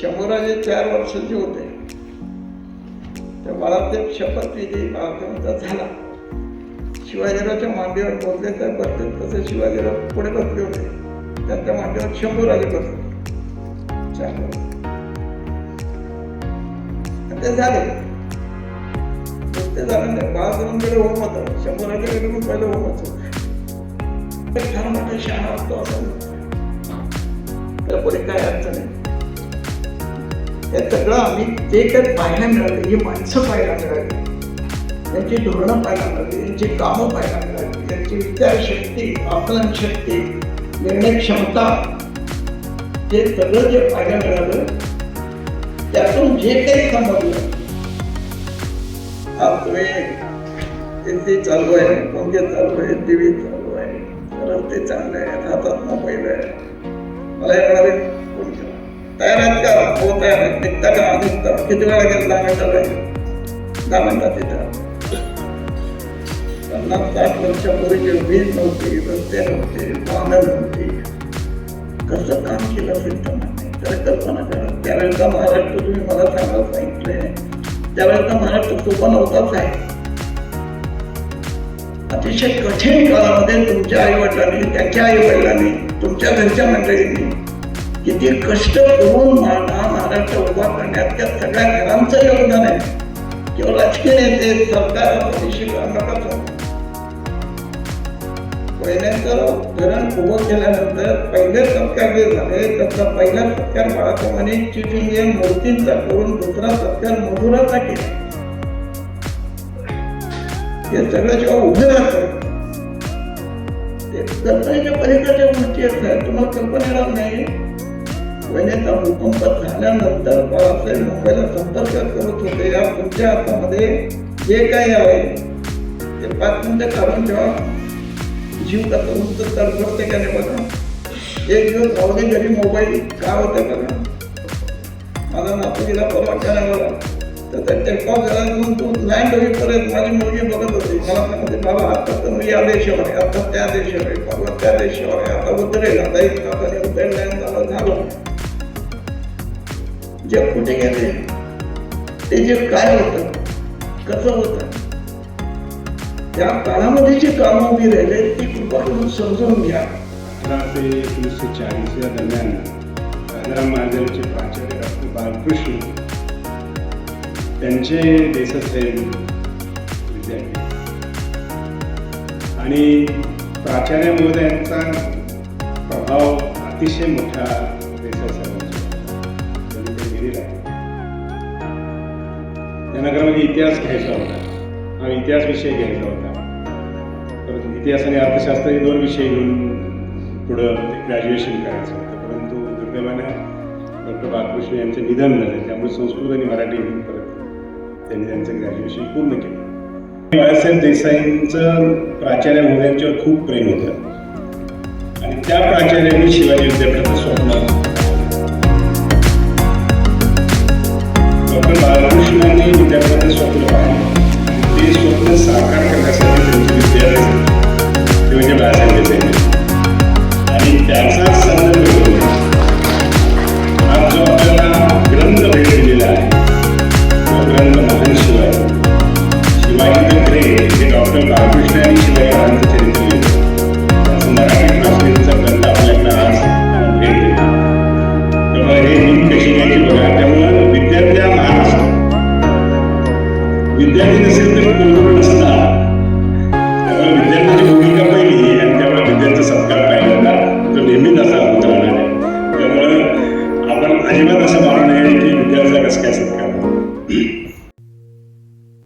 शंभूराजे चार वर्षाचे होते. त्या बाळासाहेब शपथविधी बाळासाहेबांचा झाला. शिवाजीरावच्या मांडीवर बसले तर बसले तसे शिवाजीराव पुढे बसले होते. त्यांच्या मांडीवर शंभूराजे बसले. ते झाले. ते झालं नाही बाळासाहेबांकडे होम होतं. शंभूराजाकडे पण पहिलं होम होतं. ते फार मोठा शहाणा असतो असं. तर पुढे काय अडचण आहे? हे सगळं आम्ही जे काही पाहायला मिळालं ही माणसं पाहायला मिळाली त्यांची धोरणं पाहायला मिळाली त्यांची कामं पाहायला मिळाली त्यांची विचारशक्ती आकलन शक्ती निर्णय क्षमता हे सगळं जे पाहायला मिळालं त्यातून जे काही समजलं आज तुम्ही हिंदी चालू आहे कोणते चालू आहे टी व्ही चालू आहे रस्ते चांगले आहेत हातात मोबाईल आहे मला येणारे तयार आहेत का हो तयार आहेत का किती वेळा गेलं दहा मिनिटात आहे दहा मिनिटात तिथं पन्नास साठ वर्षापूर्वी वीज नव्हती रस्ते नव्हते वाहनं नव्हती कसं काम केलं असेल तर तर कल्पना करा त्यावेळेचा महाराष्ट्र तुम्ही मला सांगायला सांगितलंय त्यावेळेचा महाराष्ट्र सोपा नव्हताच आहे अतिशय कठीण काळामध्ये तुमच्या आई वडिलांनी त्याच्या आई वडिलांनी तुमच्या घरच्या मंडळींनी किती कष्ट करून मा- महाराष्ट्र उभा करण्यात त्या सगळ्या घरांचं योगदान आहे केवळ राजकीय नेते सरकार अतिशय नका धरण उभं केल्यानंतर पहिले सत्कार जे झाले त्याचा पहिला सत्कार बाळासाहेबांनी चिफ इंडियन मूर्तींचा करून दुसरा सत्कार मजुराचा केला. हे सगळं जेव्हा उभे राहतं ते कल्पनेच्या पलीकडच्या गोष्टी असतात तुम्हाला कल्पना येणार नाही. वहिनीचा भूकंप झाल्यानंतर बाळासाहेब मुंबईला संपर्क करत होते या पुढच्या हातामध्ये जे काही आहे ते पाच मिनिटं काढून ठेवा जीव कसं उंच तडफडते का नाही बघा एक दिवस राहू घरी मोबाईल का होते बघा माझा नातू गेला परवा ठाण्याला तर त्यांच्या कॉल झाला म्हणून तो लँड होईपर्यंत माझी मुलगी बघत होती मला सांगते बाबा आता तर मी या देशावर आहे आता त्या देशावर आहे परवा त्या देशावर आहे आता उतरेल आता एक तासाने उतरेल. लँड झालं झालं जग कुठे गेले? ते जे काय होत? कसं होत? त्या काळामध्ये जे कामं उभी राहिले ती कृपा करून समजून घ्या. अठरा ते एकोणीसशे चाळीस या दरम्यान दादरा महादेवचे प्राचार्य डॉक्टर बालकृष्ण त्यांचे देशसाहेब विद्यार्थी. आणि प्राचार्य महोदयांचा प्रभाव अतिशय मोठा त्यांना खरं म्हणजे इतिहास घ्यायचा होता. हा इतिहास विषय घ्यायचा होता. परंतु इतिहास आणि अर्थशास्त्र हे दोन विषय घेऊन पुढं ग्रॅज्युएशन करायचं होतं. परंतु दुर्दैवानं डॉक्टर बालकृष्ण यांचं निधन झालं. त्यामुळे संस्कृत आणि मराठी घेऊन परत त्यांनी त्यांचं ग्रॅज्युएशन पूर्ण केलं. बाळासाहेब देसाईंचं प्राचार्य महोदयांच्यावर खूप प्रेम होतं. आणि त्या प्राचार्यांनी शिवाजी विद्यापीठाचं स्वप्न विद्यार्थी नसेल तर कोण नसता. त्यामुळे विद्यार्थ्याची भूमिका पाहिली आणि त्यामुळे विद्यार्थ्याचा सत्कार पाहिला तर नेहमीच असा होत राहणार आहे. त्यामुळे आपण अजिबात असा